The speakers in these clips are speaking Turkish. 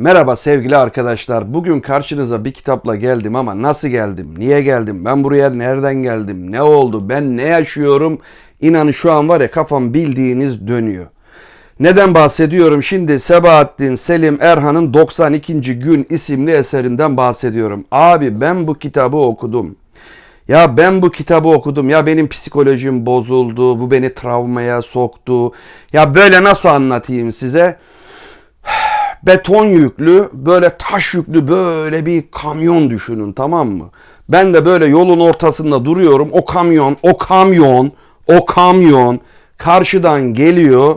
Merhaba sevgili arkadaşlar. Bugün karşınıza bir kitapla geldim ama nasıl geldim? Niye geldim? Ben buraya nereden geldim? Ne oldu? Ben ne yaşıyorum? İnanın şu an var ya kafam bildiğiniz dönüyor. Neden bahsediyorum? Şimdi Sebahattin Selim Erhan'ın 92. Gün isimli eserinden bahsediyorum. Abi ben bu kitabı okudum. Ya ben bu kitabı okudum. Ya benim psikolojim bozuldu. Bu beni travmaya soktu. Ya böyle nasıl anlatayım size? Beton yüklü, böyle taş yüklü böyle bir kamyon düşünün tamam mı? Ben de böyle yolun ortasında duruyorum. O kamyon, o kamyon, o kamyon karşıdan geliyor.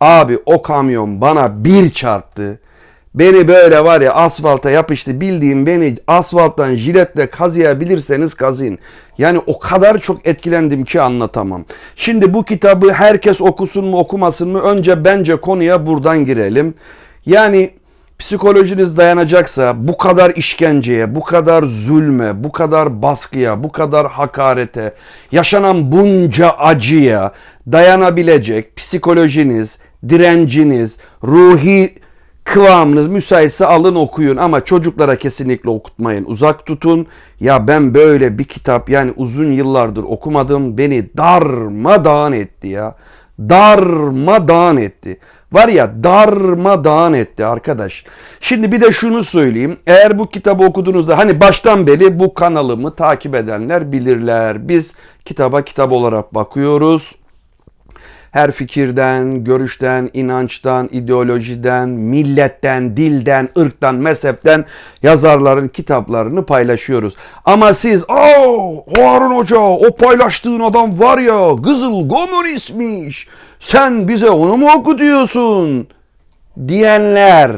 Abi o kamyon bana bir çarptı. Beni böyle var ya asfalta yapıştı. Bildiğim beni asfalttan jiletle kazıyabilirseniz kazıyın. Yani o kadar çok etkilendim ki anlatamam. Şimdi bu kitabı herkes okusun mu okumasın mı? Önce bence konuya buradan girelim. Yani psikolojiniz dayanacaksa bu kadar işkenceye, bu kadar zulme, bu kadar baskıya, bu kadar hakarete, yaşanan bunca acıya dayanabilecek psikolojiniz, direnciniz, ruhi kıvamınız müsaitse alın okuyun ama çocuklara kesinlikle okutmayın. Uzak tutun. Ya ben böyle bir kitap yani uzun yıllardır okumadım. Beni darmadağın etti ya. Darmadağın etti. Var ya darmadağın etti arkadaş. Şimdi bir de şunu söyleyeyim. Eğer bu kitabı okuduğunuzda hani baştan beri bu kanalımı takip edenler bilirler. Biz kitaba kitap olarak bakıyoruz her fikirden, görüşten, inançtan, ideolojiden, milletten, dilden, ırktan, mezhepten yazarların kitaplarını paylaşıyoruz. Ama siz, "Aa, Harun Hoca o paylaştığın adam var ya Kızıl Komünistmiş. Sen bize onu mu okutuyorsun?" diyenler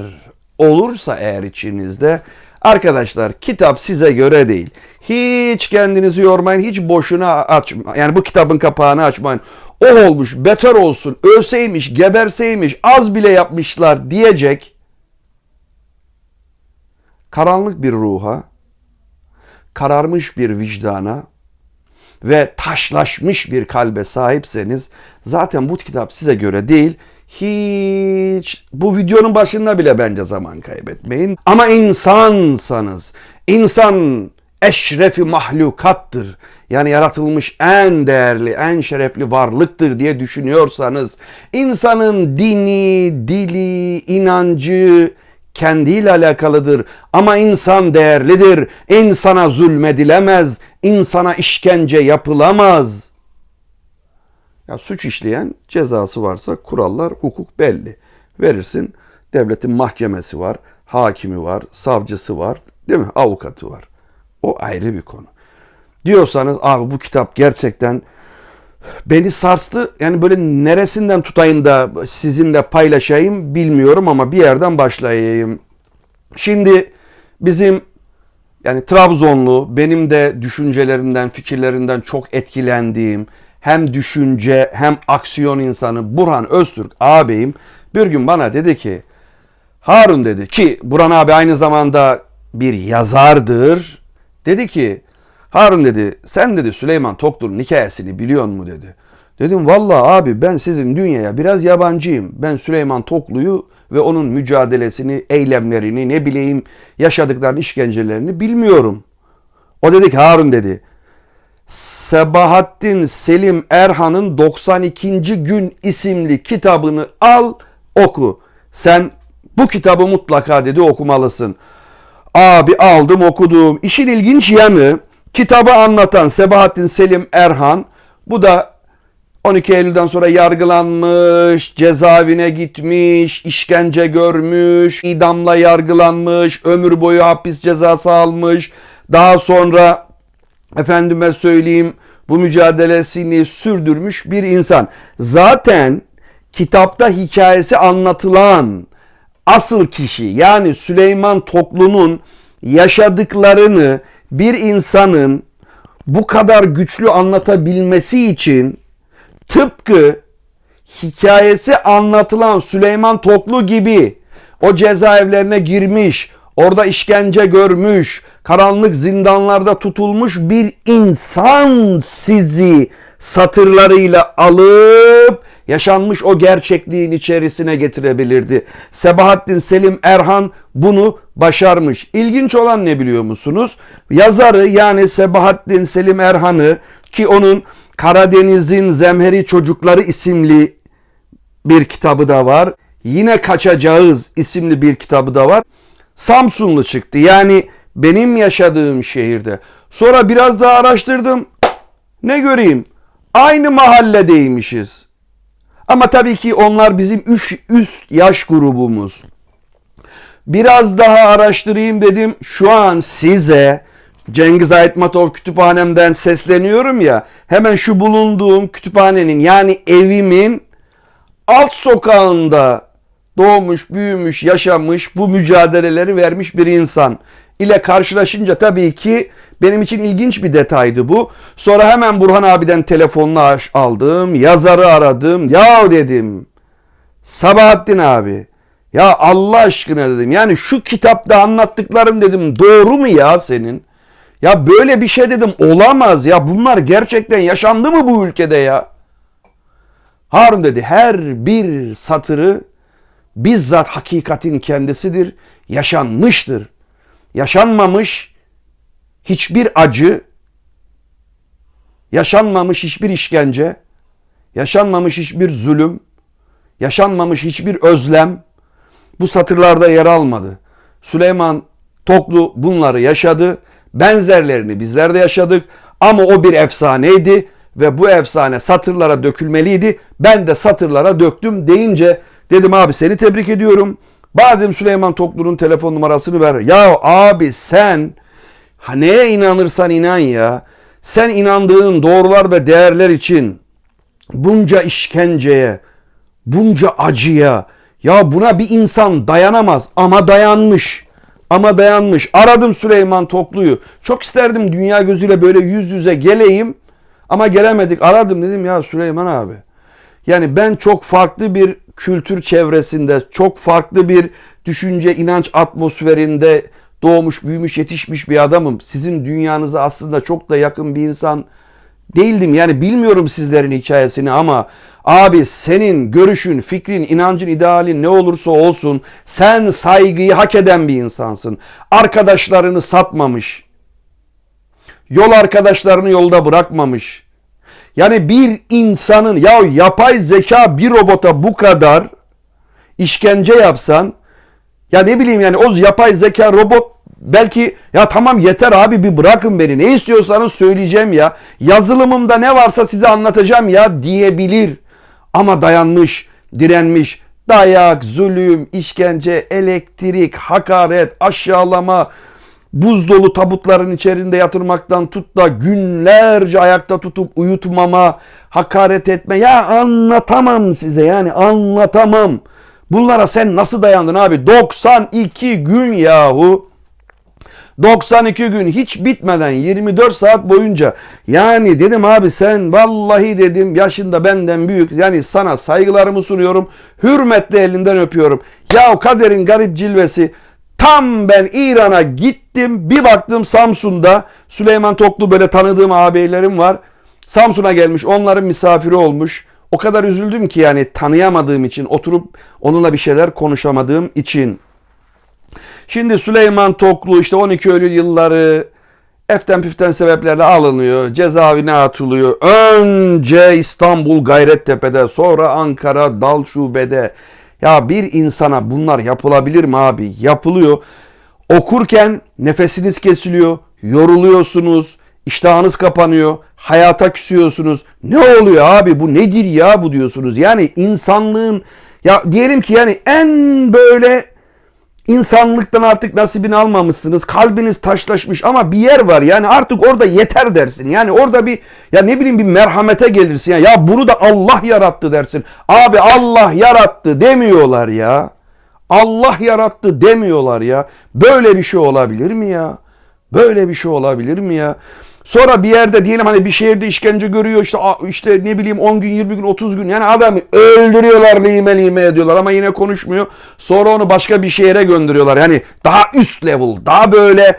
olursa eğer içinizde Arkadaşlar kitap size göre değil. Hiç kendinizi yormayın. Hiç boşuna açma. Yani bu kitabın kapağını açmayın. O olmuş, beter olsun, ölseymiş, geberseymiş, az bile yapmışlar diyecek karanlık bir ruha, kararmış bir vicdana ve taşlaşmış bir kalbe sahipseniz zaten bu kitap size göre değil. Hiç bu videonun başında bile bence zaman kaybetmeyin. Ama insansanız, insan eşrefi mahlukattır. Yani yaratılmış en değerli, en şerefli varlıktır diye düşünüyorsanız, insanın dini, dili, inancı kendiyle alakalıdır. Ama insan değerlidir. İnsana zulmedilemez, insana işkence yapılamaz. Ya suç işleyen cezası varsa kurallar, hukuk belli. Verirsin. Devletin mahkemesi var, hakimi var, savcısı var, değil mi? Avukatı var. O ayrı bir konu. Diyorsanız abi bu kitap gerçekten beni sarstı. Yani böyle neresinden tutayım da sizinle paylaşayım bilmiyorum ama bir yerden başlayayım. Şimdi bizim yani Trabzonlu benim de düşüncelerinden, fikirlerinden çok etkilendiğim hem düşünce hem aksiyon insanı Burhan Öztürk ağabeyim bir gün bana dedi ki Harun dedi ki Burhan abi aynı zamanda bir yazardır. Dedi ki Harun dedi sen dedi Süleyman Toklu'nun hikayesini biliyor mu dedi. Dedim valla abi ben sizin dünyaya biraz yabancıyım. Ben Süleyman Toklu'yu ve onun mücadelesini, eylemlerini, ne bileyim yaşadıklarını, işkencelerini bilmiyorum. O dedi ki Harun dedi Sebahattin Selim Erhan'ın 92. Gün isimli kitabını al oku. Sen bu kitabı mutlaka dedi okumalısın. Abi aldım okudum. İşin ilginç yanı kitabı anlatan Sebahattin Selim Erhan bu da 12 Eylül'den sonra yargılanmış, cezaevine gitmiş, işkence görmüş, idamla yargılanmış, ömür boyu hapis cezası almış. Daha sonra efendime söyleyeyim bu mücadelesini sürdürmüş bir insan. Zaten kitapta hikayesi anlatılan asıl kişi yani Süleyman Toklu'nun yaşadıklarını bir insanın bu kadar güçlü anlatabilmesi için tıpkı hikayesi anlatılan Süleyman Toklu gibi o cezaevlerine girmiş, orada işkence görmüş, karanlık zindanlarda tutulmuş bir insan sizi satırlarıyla alıp yaşanmış o gerçekliğin içerisine getirebilirdi. Sebahattin Selim Erhan bunu başarmış. İlginç olan ne biliyor musunuz? Yazarı yani Sebahattin Selim Erhan'ı ki onun Karadeniz'in Zemheri Çocukları isimli bir kitabı da var. Yine Kaçacağız isimli bir kitabı da var. Samsunlu çıktı. Yani benim yaşadığım şehirde. Sonra biraz daha araştırdım. Ne göreyim? Aynı mahalledeymişiz. Ama tabii ki onlar bizim üç, üst yaş grubumuz. Biraz daha araştırayım dedim. Şu an size Cengiz Aytmatov kütüphanemden sesleniyorum ya. Hemen şu bulunduğum kütüphanenin yani evimin alt sokağında doğmuş, büyümüş, yaşamış, bu mücadeleleri vermiş bir insan ile karşılaşınca tabii ki benim için ilginç bir detaydı bu. Sonra hemen Burhan abiden telefonunu aldım, yazarı aradım. Ya dedim, Sabahattin abi, ya Allah aşkına dedim. Yani şu kitapta anlattıklarım dedim doğru mu ya senin? Ya böyle bir şey dedim olamaz ya. Bunlar gerçekten yaşandı mı bu ülkede ya? Harun dedi her bir satırı bizzat hakikatin kendisidir, yaşanmıştır. Yaşanmamış hiçbir acı, yaşanmamış hiçbir işkence, yaşanmamış hiçbir zulüm, yaşanmamış hiçbir özlem bu satırlarda yer almadı. Süleyman Toklu bunları yaşadı. Benzerlerini bizler de yaşadık ama o bir efsaneydi ve bu efsane satırlara dökülmeliydi. Ben de satırlara döktüm deyince dedim abi seni tebrik ediyorum. Badim Süleyman Toklu'nun telefon numarasını ver. Ya abi sen ha neye inanırsan inan ya. Sen inandığın doğrular ve değerler için bunca işkenceye, bunca acıya ya buna bir insan dayanamaz ama dayanmış. Ama dayanmış. Aradım Süleyman Toklu'yu. Çok isterdim dünya gözüyle böyle yüz yüze geleyim. Ama gelemedik. Aradım dedim ya Süleyman abi. Yani ben çok farklı bir kültür çevresinde, çok farklı bir düşünce, inanç atmosferinde doğmuş, büyümüş, yetişmiş bir adamım. Sizin dünyanıza aslında çok da yakın bir insan değildim. Yani bilmiyorum sizlerin hikayesini ama abi senin görüşün, fikrin, inancın, idealin ne olursa olsun sen saygıyı hak eden bir insansın. Arkadaşlarını satmamış. Yol arkadaşlarını yolda bırakmamış. Yani bir insanın ya yapay zeka bir robota bu kadar işkence yapsan ya ne bileyim yani o yapay zeka robot belki ya tamam yeter abi bir bırakın beni ne istiyorsanız söyleyeceğim ya yazılımımda ne varsa size anlatacağım ya diyebilir ama dayanmış direnmiş dayak zulüm işkence elektrik hakaret aşağılama buz dolu tabutların içerisinde yatırmaktan tut da günlerce ayakta tutup uyutmama, hakaret etme. Ya anlatamam size yani anlatamam. Bunlara sen nasıl dayandın abi? 92 gün yahu. 92 gün hiç bitmeden 24 saat boyunca yani dedim abi sen vallahi dedim yaşında benden büyük yani sana saygılarımı sunuyorum hürmetle elinden öpüyorum ya kaderin garip cilvesi Tam ben İran'a gittim bir baktım Samsun'da Süleyman Toklu böyle tanıdığım ağabeylerim var. Samsun'a gelmiş onların misafiri olmuş. O kadar üzüldüm ki yani tanıyamadığım için oturup onunla bir şeyler konuşamadığım için. Şimdi Süleyman Toklu işte 12 Eylül yılları eften püften sebeplerle alınıyor. Cezaevine atılıyor. Önce İstanbul Gayrettepe'de sonra Ankara Dal Şube'de. Ya bir insana bunlar yapılabilir mi abi? Yapılıyor. Okurken nefesiniz kesiliyor, yoruluyorsunuz, iştahınız kapanıyor, hayata küsüyorsunuz. Ne oluyor abi bu nedir ya bu diyorsunuz. Yani insanlığın ya diyelim ki yani en böyle insanlıktan artık nasibini almamışsınız. Kalbiniz taşlaşmış ama bir yer var. Yani artık orada yeter dersin. Yani orada bir ya ne bileyim bir merhamete gelirsin. Ya, ya bunu da Allah yarattı dersin. Abi Allah yarattı demiyorlar ya. Allah yarattı demiyorlar ya. Böyle bir şey olabilir mi ya? Böyle bir şey olabilir mi ya? Sonra bir yerde diyelim hani bir şehirde işkence görüyor işte işte ne bileyim 10 gün 20 gün 30 gün yani adamı öldürüyorlar lime lime ediyorlar ama yine konuşmuyor. Sonra onu başka bir şehre gönderiyorlar. Yani daha üst level daha böyle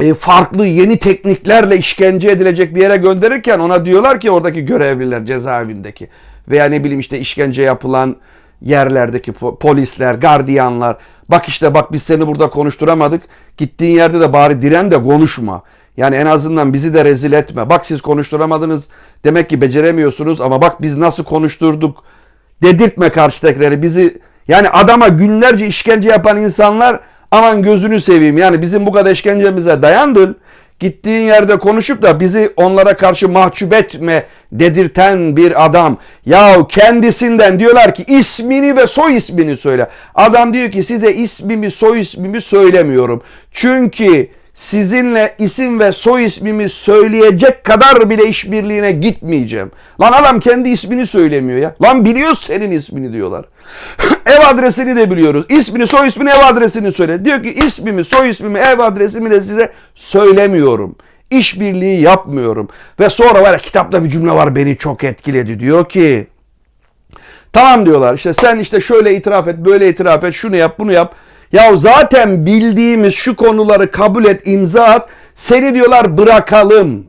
e, farklı yeni tekniklerle işkence edilecek bir yere gönderirken ona diyorlar ki oradaki görevliler cezaevindeki veya ne bileyim işte işkence yapılan yerlerdeki po- polisler, gardiyanlar. Bak işte bak biz seni burada konuşturamadık. Gittiğin yerde de bari diren de konuşma. Yani en azından bizi de rezil etme. Bak siz konuşturamadınız. Demek ki beceremiyorsunuz ama bak biz nasıl konuşturduk. Dedirtme karşıdakileri. Bizi yani adama günlerce işkence yapan insanlar aman gözünü seveyim. Yani bizim bu kadar işkencemize dayandın. Gittiğin yerde konuşup da bizi onlara karşı mahcup etme dedirten bir adam. Yahu kendisinden diyorlar ki ismini ve soy ismini söyle. Adam diyor ki size ismimi soy ismimi söylemiyorum. Çünkü sizinle isim ve soy ismimi söyleyecek kadar bile işbirliğine gitmeyeceğim. Lan adam kendi ismini söylemiyor ya. Lan biliyoruz senin ismini diyorlar. ev adresini de biliyoruz. İsmini, soy ismini, ev adresini söyle. Diyor ki ismimi, soy ismimi, ev adresimi de size söylemiyorum. İşbirliği yapmıyorum. Ve sonra var ya kitapta bir cümle var beni çok etkiledi. Diyor ki Tamam diyorlar işte sen işte şöyle itiraf et, böyle itiraf et, şunu yap, bunu yap. Ya zaten bildiğimiz şu konuları kabul et, imza at. Seni diyorlar bırakalım.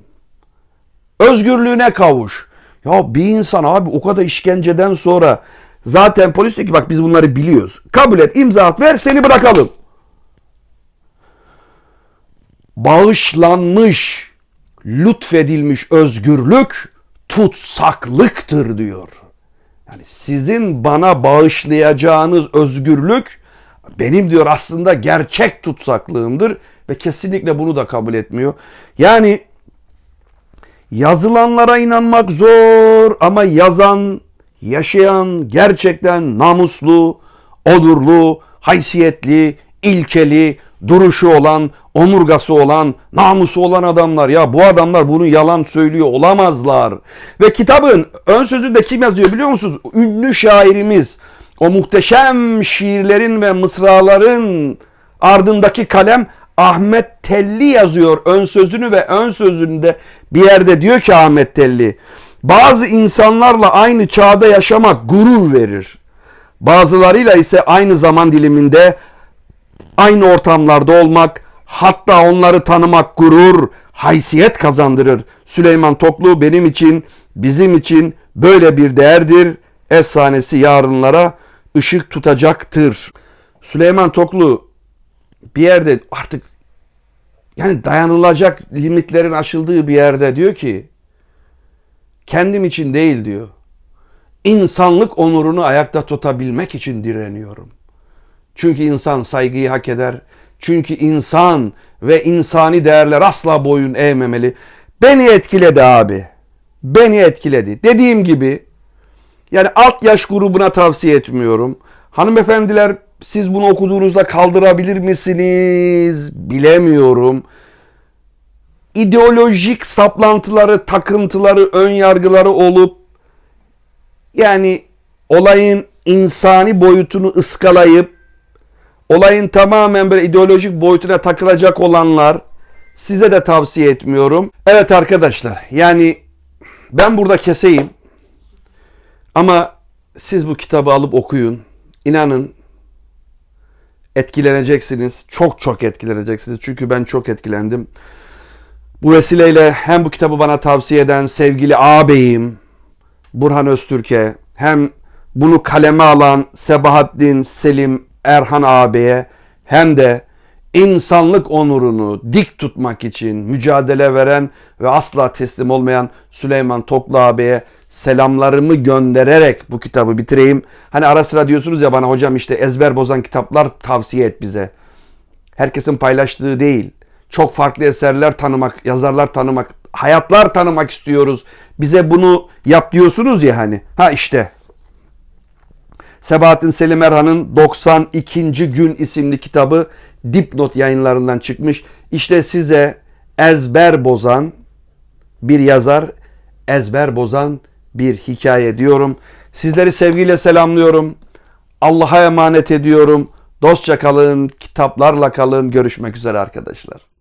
Özgürlüğüne kavuş. Ya bir insan abi o kadar işkenceden sonra zaten polis diyor ki bak biz bunları biliyoruz. Kabul et, imza at, ver seni bırakalım. Bağışlanmış, lütfedilmiş özgürlük tutsaklıktır diyor. Yani sizin bana bağışlayacağınız özgürlük benim diyor aslında gerçek tutsaklığımdır ve kesinlikle bunu da kabul etmiyor. Yani yazılanlara inanmak zor ama yazan, yaşayan gerçekten namuslu, onurlu, haysiyetli, ilkeli, duruşu olan, omurgası olan, namusu olan adamlar. Ya bu adamlar bunu yalan söylüyor olamazlar. Ve kitabın ön sözünde kim yazıyor biliyor musunuz? Ünlü şairimiz. O muhteşem şiirlerin ve mısraların ardındaki kalem Ahmet Telli yazıyor ön sözünü ve ön sözünde bir yerde diyor ki Ahmet Telli bazı insanlarla aynı çağda yaşamak gurur verir. Bazılarıyla ise aynı zaman diliminde aynı ortamlarda olmak, hatta onları tanımak gurur, haysiyet kazandırır. Süleyman Toklu benim için, bizim için böyle bir değerdir. Efsanesi yarınlara ışık tutacaktır. Süleyman Toklu bir yerde artık yani dayanılacak limitlerin aşıldığı bir yerde diyor ki kendim için değil diyor. İnsanlık onurunu ayakta tutabilmek için direniyorum. Çünkü insan saygıyı hak eder. Çünkü insan ve insani değerler asla boyun eğmemeli. Beni etkiledi abi. Beni etkiledi. Dediğim gibi yani alt yaş grubuna tavsiye etmiyorum. Hanımefendiler siz bunu okuduğunuzda kaldırabilir misiniz? Bilemiyorum. İdeolojik saplantıları, takıntıları, ön yargıları olup yani olayın insani boyutunu ıskalayıp olayın tamamen böyle ideolojik boyutuna takılacak olanlar size de tavsiye etmiyorum. Evet arkadaşlar yani ben burada keseyim ama siz bu kitabı alıp okuyun. İnanın etkileneceksiniz. Çok çok etkileneceksiniz. Çünkü ben çok etkilendim. Bu vesileyle hem bu kitabı bana tavsiye eden sevgili ağabeyim Burhan Öztürk'e hem bunu kaleme alan Sebahattin Selim Erhan ağabeye hem de insanlık onurunu dik tutmak için mücadele veren ve asla teslim olmayan Süleyman Toklu ağabeye selamlarımı göndererek bu kitabı bitireyim. Hani ara sıra diyorsunuz ya bana hocam işte ezber bozan kitaplar tavsiye et bize. Herkesin paylaştığı değil. Çok farklı eserler tanımak, yazarlar tanımak, hayatlar tanımak istiyoruz. Bize bunu yap diyorsunuz ya hani. Ha işte. Sebahattin Selim Erhan'ın 92. Gün isimli kitabı Dipnot yayınlarından çıkmış. İşte size ezber bozan bir yazar, ezber bozan bir hikaye diyorum. Sizleri sevgiyle selamlıyorum. Allah'a emanet ediyorum. Dostça kalın, kitaplarla kalın. Görüşmek üzere arkadaşlar.